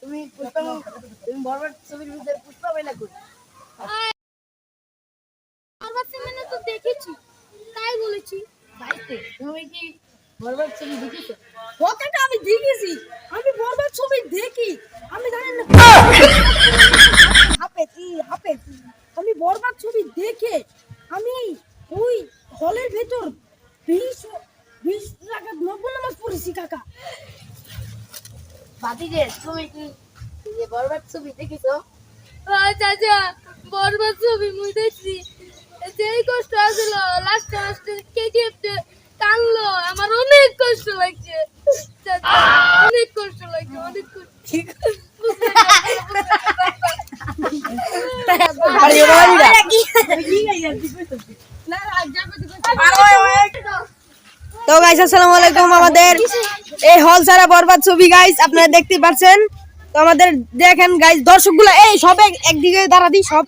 তুমি পুষ্পা তুমি ছবির ভিতরে পুষ্পা মানে তো দেখেছি তাই বলেছি মাইস্তে তুমি কি ছবি দেখিছো আমি দেখেছি আমি বরবাদ ছবি দেখি আমি জানি না হাপে কি হাপে আমি বরবাদ ছবি দেখে আমি ওই হলের ভেতর বিশ বিশ টাকা নব্বই নামাজ পড়েছি কাকা। বাতিজে তুমি কি? এই বরবাদ ছবি দেখিছো? চাচা বরবাদ ছবি মুই দেখছি। যেই কষ্ট আসছিল লাস্ট লাস্ট কেজিএফ টানলো। আমার অনেক কষ্ট লাগছে। চাচা অনেক কষ্ট লাগছে অনেক কষ্ট। আরে বাবা তো গাইস আসসালামু আলাইকুম আমাদের এই হল সারা বরবাদ ছবি গাইস আপনারা দেখতে পাচ্ছেন তো আমাদের দেখেন গাইস দর্শকগুলো, এই সব একদিকে দাঁড়া দিই সব